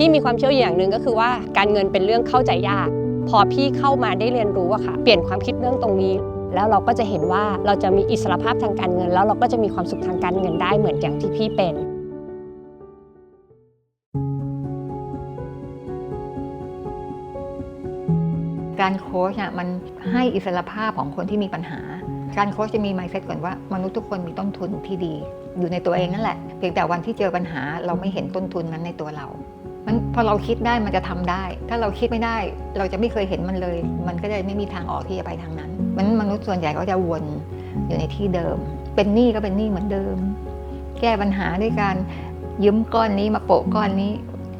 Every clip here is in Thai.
พี่มีความเชื่ออย่างหนึ่งก็คือว่าการเงินเป็นเรื่องเข้าใจยาก พอพี่เข้ามาได้เรียนรู้อะค่ะ เปลี่ยนความคิดเรื่องตรงนี้ แล้วเราก็จะเห็นว่าเราจะมีอิสรภาพทางการเงิน แล้วเราก็จะมีความสุขทางการเงินได้เหมือนอย่างที่พี่เป็นการโค้ชอะมันให้อิสรภาพของคนที่มีปัญหา การโค้ชจะมี mindset ก่อนว่ามนุษย์ทุกคนมีต้นทุนที่ดี อยู่ในตัวเองนั่นแหละ เพียงแต่วันที่เจอปัญหาเราไม่เห็นต้นทุนนั้นในตัวเรา มันพอเราคิดได้มันจะทำได้ ถ้าเราคิดไม่ได้ เราจะไม่เคยเห็นมันเลย มันก็เลยไม่มีทางออกที่จะไปทางนั้นมันมนุษย์ส่วนใหญ่ก็จะวนอยู่ในที่เดิม เป็นหนี้ก็เป็นหนี้เหมือนเดิม แก้ปัญหาด้วยการยืมก้อนนี้มาโปะก้อนนี้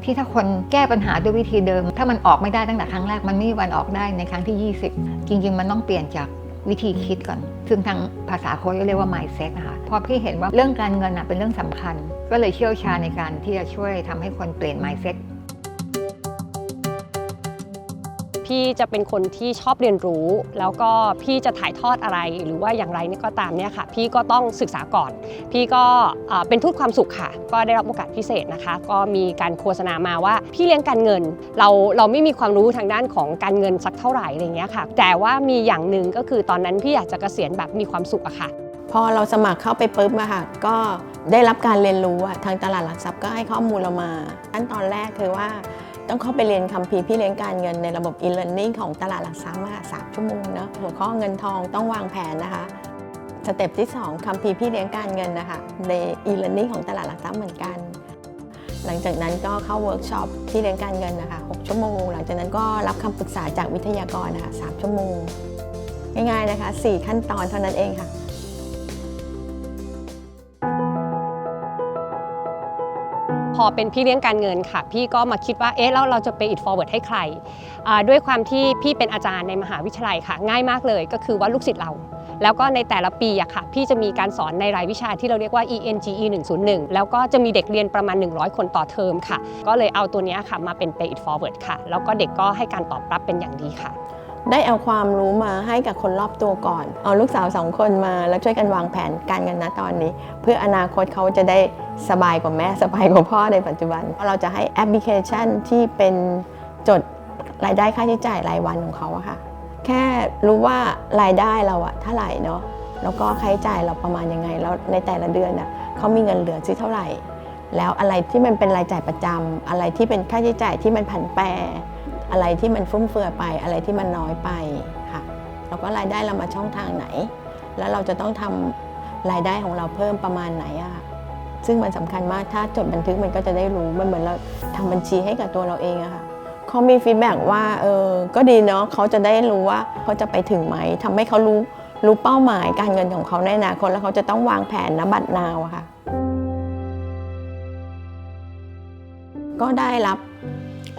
ที่ถ้าคนแก้ปัญหาด้วยวิธีเดิม ถ้ามันออกไม่ได้ตั้งแต่ครั้งแรกมันไม่มีวันออกได้ในครั้งที่ 20 จริง ๆ มันต้องเปลี่ยนจาก วิธีคิดก่อน ซึ่งทางภาษาโค้ชเรียกว่า mindset นะคะ พอพี่เห็นว่าเรื่องการเงินเป็นเรื่องสำคัญ ก็เลยเชี่ยวชาญในการที่จะช่วยทำให้คนเปลี่ยน mindset พี่จะเป็นคนที่ชอบเรียนรู้ แล้วก็พี่จะถ่ายทอดอะไรหรือว่าอย่างไรนี่ก็ตามเนี่ยค่ะ พี่ก็ต้องศึกษาก่อน พี่ก็เป็นทูตความสุขค่ะ ก็ได้รับโอกาสพิเศษนะคะ ก็มีการโฆษณามาว่าพี่เลี้ยงการเงิน เราเราไม่มีความรู้ทางด้านของการเงินสักเท่าไหร่อะไรเงี้ยค่ะ แต่ว่ามีอย่างหนึ่งก็คือตอนนั้นพี่อยากจะเกษียณแบบมีความสุขอะค่ะพอเราสมัครเข้าไปปุ๊บอะค่ะก็ได้รับการเรียนรู้อะทางตลาดหลักทรัพย์ก็ให้ข้อมูลเรามาขั้นตอนแรกคือว่า ต้องเข้าไปเรียนคัมภีพี่เลี้ยงการเงินในระบบ e-learning ของตลาดหลักทรัพย์อะสามชั่วโมงเนาะหัวข้อเงินทองต้องวางแผนนะคะสเต็ปที่ 2คัมภีพี่เลี้ยงการเงินนะคะใน e-learning ของตลาดหลักทรัพย์เหมือนกัน หลังจากนั้นก็เข้าเวิร์กช็อปพี่เลี้ยงการเงินนะคะ6ชั่วโมง หลังจากนั้นก็รับคำปรึกษาจากวิทยากรนะคะ3ชั่วโมง ง่ายๆนะคะ 4 ขั้นตอนเท่านั้นเองค่ะ อเป็นพี่เลี้ยงการเงินค่ะ พี่ก็มาคิดว่าเอ๊ะแล้วเราจะไป it forward ให้ใคร ด้วยความที่พี่เป็นอาจารย์ในมหาวิทยาลัยค่ะ ง่ายมากเลยก็คือว่าลูกศิษย์เรา แล้วก็ในแต่ละปีอะค่ะ พี่จะมีการสอนในรายวิชาที่เราเรียกว่า ENGE 101 แล้วก็จะมีเด็กเรียนประมาณ 100 คนต่อเทอมค่ะ ก็เลยเอาตัวนี้ค่ะมาเป็น pay it forward ค่ะ แล้วก็เด็กก็ให้การตอบรับเป็นอย่างดีค่ะ ได้เอาความรู้มาให้กับคนรอบตัวก่อน เอาลูกสาวสองคนมาแล้วช่วยกันวางแผนการเงินนะตอนนี้ เพื่ออนาคตเขาจะได้สบายกว่าแม่สบายกว่าพ่อในปัจจุบัน เราจะให้แอปพลิเคชันที่เป็นจดรายได้ค่าใช้จ่ายรายวันของเขาอะค่ะ แค่รู้ว่ารายได้เราอะเท่าไหร่เนาะแล้วก็ค่าใช้จ่ายเราประมาณยังไง แล้วในแต่ละเดือนอะเขามีเงินเหลือที่เท่าไหร่ แล้วอะไรที่มันเป็นรายจ่ายประจำอะไรที่เป็นค่าใช้จ่ายที่มันผันแปร อะไรที่มันฟุ่มเฟือยไป อะไรที่มันน้อยไปค่ะแล้วก็รายได้เรามาช่องทางไหน แล้วเราจะต้องทำรายได้ของเราเพิ่มประมาณไหนอะค่ะซึ่งมันสำคัญมากถ้าจดบันทึกมันก็จะได้รู้มันเหมือนเราทำบัญชีให้กับตัวเราเองอะค่ะเขามีฟีดแบ็กว่าเออก็ดีเนาะเขาจะได้รู้ว่าเขาจะไปถึงไหมทำให้เขารู้รู้เป้าหมายการเงินของเขาในอนาคตแล้วเขาจะต้องวางแผนนบัตรนาวอะค่ะ ก็ได้รับ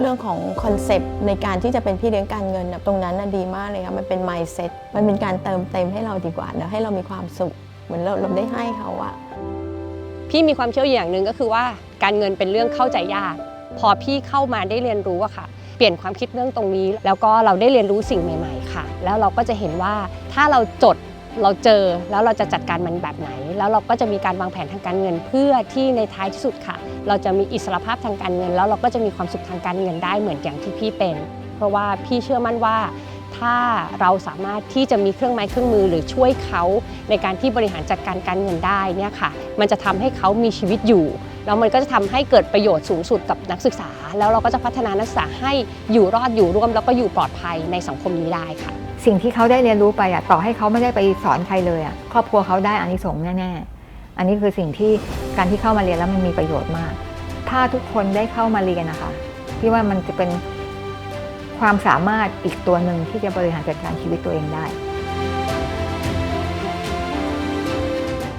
เรื่องของคอนเซปต์ในการที่จะเป็นพี่เลี้ยงการเงินนะตรงนั้นนะดีมากเลยค่ะมันเป็น mindset มันเป็นการเติมเต็มให้เราดีกว่านะให้เรามีความสุข เหมือนเราเราได้ให้เขาอะพี่มีความเชื่ออย่างหนึ่งก็คือว่าการเงินเป็นเรื่องเข้าใจยาก พอพี่เข้ามาได้เรียนรู้อะค่ะ เปลี่ยนความคิดเรื่องตรงนี้ แล้วก็เราได้เรียนรู้สิ่งใหม่ ๆ ค่ะ แล้วเราก็จะเห็นว่าถ้าเราจด เราเจอแล้วเราจะจัดการมันแบบไหน แล้วเราก็จะมีการวางแผนทางการเงิน เพื่อที่ในท้ายที่สุดค่ะ เราจะมีอิสรภาพทางการเงิน แล้วเราก็จะมีความสุขทางการเงินได้เหมือนอย่างที่พี่เป็น เพราะว่าพี่เชื่อมั่นว่าถ้าเราสามารถที่จะมีเครื่องไม้เครื่องมือหรือช่วยเขาในการที่บริหารจัดการการเงินได้เนี่ยค่ะ มันจะทำให้เขามีชีวิตอยู่ แล้วมันก็จะทำให้เกิดประโยชน์สูงสุดกับนักศึกษา แล้วเราก็จะพัฒนานักศึกษาให้อยู่รอดอยู่ร่วม แล้วก็อยู่ปลอดภัยในสังคมนี้ได้ค่ะ สิ่งที่เขาได้เรียนรู้ไปอะต่อให้เขาไม่ได้ไปสอนใครเลยอะครอบครัวเขาได้อานิสงส์แน่ๆอันนี้คือสิ่งที่การที่เข้ามาเรียนแล้วมันมีประโยชน์มาก ถ้าทุกคนได้เข้ามาเรียนนะคะพี่ว่ามันจะเป็นความสามารถอีกตัวหนึ่งที่จะบริหารจัดการชีวิตตัวเองได้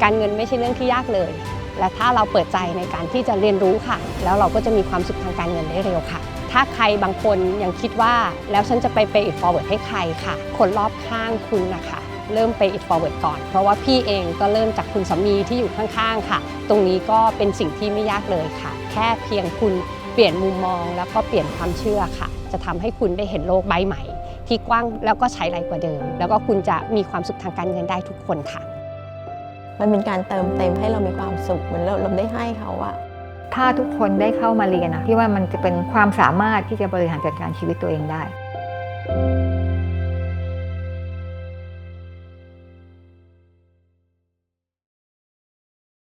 การเงินไม่ใช่เรื่องที่ยากเลย และถ้าเราเปิดใจในการที่จะเรียนรู้ค่ะ แล้วเราก็จะมีความสุขทางการเงินได้เร็วค่ะ ถ้าใครบางคนยังคิดว่าแล้วฉันจะไป pay it forward ให้ใครค่ะ คนรอบข้างคุณนะคะเริ่ม pay it forward ก่อน เพราะว่าพี่เองก็เริ่มจากคุณสามีที่อยู่ข้างๆค่ะ ตรงนี้ก็เป็นสิ่งที่ไม่ยากเลยค่ะ แค่เพียงคุณเปลี่ยนมุมมองแล้วก็เปลี่ยนความเชื่อค่ะ จะทำให้คุณได้เห็นโลกใบใหม่ ที่กว้างแล้วก็ใช้ไรกว่าเดิม แล้วก็คุณจะมีความสุขทางการเงินได้ทุกคนค่ะ มันเป็นการเติมเต็มให้เรามีความสุขเหมือนเราเราได้ให้เขาอะถ้าทุกคนได้เข้ามาเรียนนะพี่ว่ามันจะเป็นความสามารถที่จะบริหารจัดการชีวิตตัวเองได้